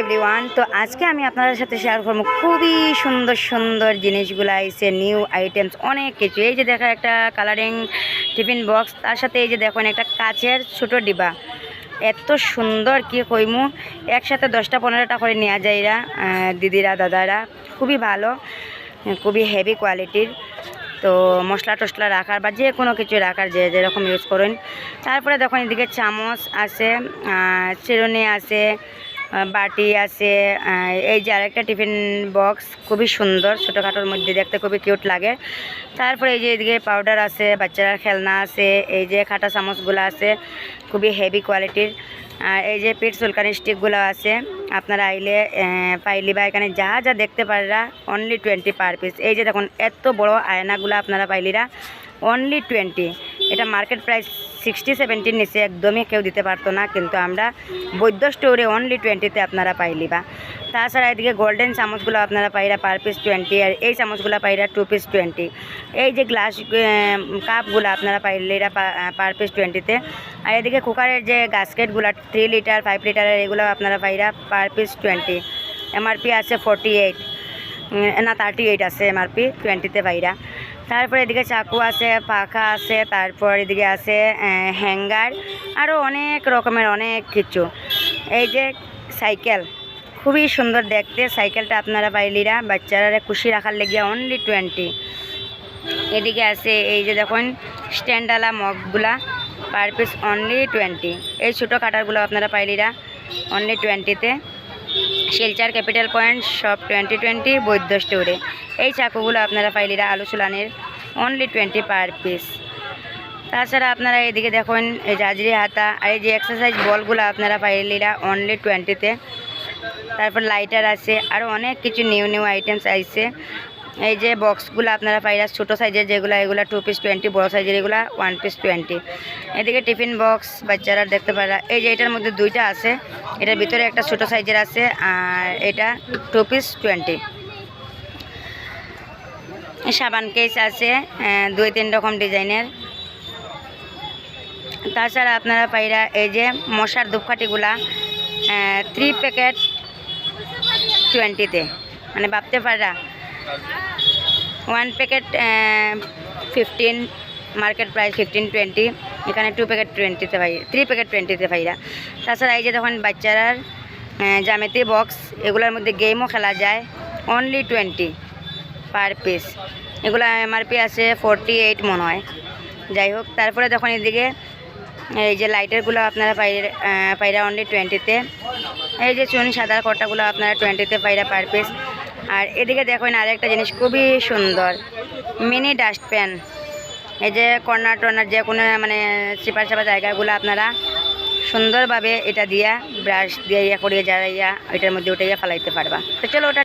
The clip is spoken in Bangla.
এভরিওয়ান তো আজকে আমি আপনাদের সাথে শেয়ার করব খুবই সুন্দর সুন্দর জিনিসগুলো আইসে নিউ আইটেমস অনেক কিছু। এই যে দেখা একটা কালারিং টিফিন বক্স তার সাথে এই যে দেখুন একটা কাচের ছোটো ডিবা। এত সুন্দর, কি কইমু? একসাথে দশটা পনেরোটা করে নেওয়া যায় এরা দিদিরা, দাদারা। খুবই ভালো, খুবই হেভি কোয়ালিটির তো মশলা টশলা রাখার বা যে কোনো কিছু রাখার যে যেরকম ইউজ করেন। তারপরে দেখুন এদিকে চামচ আছে চিরুনি আছে বাটি আছে এই যে আরেকটা টিফিন বক্স, খুবই সুন্দর, ছোটোখাটোর মধ্যে দেখতে খুবই কিউট লাগে। তারপরে এই যে এদিকে পাউডার আছে, বাচ্চারা খেলনা আছে, এই যে খাটা চামচগুলো আছে, খুবই হেভি কোয়ালিটির আর এই যে পিঠ চুলকানি স্টিকগুলো আছে, আপনারা আইলে পাইলি বা এখানে যা যা দেখতে পাররা অনলি টোয়েন্টি পার পিস এই যে দেখুন, এত বড় আয়নাগুলো আপনারা পাইলিরা অনলি টোয়েন্টি এটা মার্কেট প্রাইস সিক্সটি সেভেন্টির নিচে একদমই কেউ দিতে পারতো না, কিন্তু আমরা বৈদ্য স্টোরে অনলি টোয়েন্টিতে আপনারা পাইলিবা তাছাড়া এদিকে গোল্ডেন চামচগুলো আপনারা পাইরা পার পিস টোয়েন্টি আর এই চামচগুলো পাইরা টু পিস টোয়েন্টি এই যে গ্লাস কাপগুলো আপনারা পাইলেরা পার পিস টোয়েন্টিতে আর এদিকে কুকারের যে গাস্কেটগুলো থ্রি লিটার ফাইভ লিটারের এগুলো আপনারা পাইরা পার পিস টোয়েন্টি এমআরপি আছে ফোরটি এইট না থার্টি এইট আছে এমআরপি টোয়েন্টিতে পাইরা। তারপরে এদিকে চাকু আছে, পাখা আছে, তারপর এদিকে আছে হ্যাঙ্গার আরও অনেক রকমের অনেক কিছু। এই যে সাইকেল, খুবই সুন্দর দেখতে। সাইকেলটা আপনারা পাইলিরা বাচ্চারা খুশি রাখার লেগে অনলি টোয়েন্টি এদিকে আছে এই যে দেখুন, স্ট্যান্ডালা মগগুলা পার পিস অনলি টোয়েন্টি এই ছোটো কাটারগুলো আপনারা পাইলিরা অনলি টোয়েন্টিতে Silchar capital point shop twenty twenty Baidya স্টোরে এই চাকুগুলো আপনারা পাইলিরা আলু চুলানের অনলি টোয়েন্টি পার পিস তাছাড়া আপনারা এদিকে দেখুন, এই জাজরি হাতা, আর এই যে এক্সারসাইজ বলগুলো আপনারা পাইলিরা অনলি টোয়েন্টিতে তারপর লাইটার আছে আরও অনেক কিছু নিউ নিউ আইটেমস আইছে। এই যে বক্সগুলো আপনারা পাইরা ছোটো সাইজের যেগুলো, এগুলো টু পিস টোয়েন্টি বড়ো সাইজের এগুলো ওয়ান পিস টোয়েন্টি এদিকে টিফিন বক্স বাচ্চারা দেখতে পারা এই যে এটার মধ্যে দুইটা আছে। এটার ভিতরে একটা ছোটো সাইজের আছে আর এটা টু পিস টোয়েন্টি সাবান কেস আছে দুই তিন রকম ডিজাইনের। তাছাড়া আপনারা পাইরা এই যে মশার ধূপকাঠিগুলা থ্রি প্যাকেট টোয়েন্টিতে মানে ভাবতে পারা one packet fifteen market price fifteen twenty এখানে টু প্যাকেট টোয়েন্টিতে পাই থ্রি প্যাকেট টোয়েন্টিতে পাইরা তাছাড়া এই যে তখন বাচ্চারার জামেতি বক্স এগুলোর মধ্যে গেমও খেলা যায়। অনলি টোয়েন্টি পার পিস এগুলো এমআরপি আছে ফোরটি এইট মনে হয়। যাই হোক, তারপরে তখন এদিকে, এই যে লাইটারগুলো আপনারা পাইরা অনলি টোয়েন্টিতে এই যে চুন সাদা কটাগুলো আপনারা টোয়েন্টিতে পাইরা পার পিস আর এদিকে দেখুন আরেকটা জিনিস, খুবই সুন্দর। মিনি ডাস্টপ্যান এই যে কর্নার টর্নার যে কোনো মানে চিপার চাপা জায়গাগুলো আপনারা সুন্দরভাবে এটা দিয়া ব্রাশ দিয়ে ইয়া করিয়ে, যারা ইয়া এটার মধ্যে উঠাইয়া ফেলাইতে পারবা। তো চলো ওটা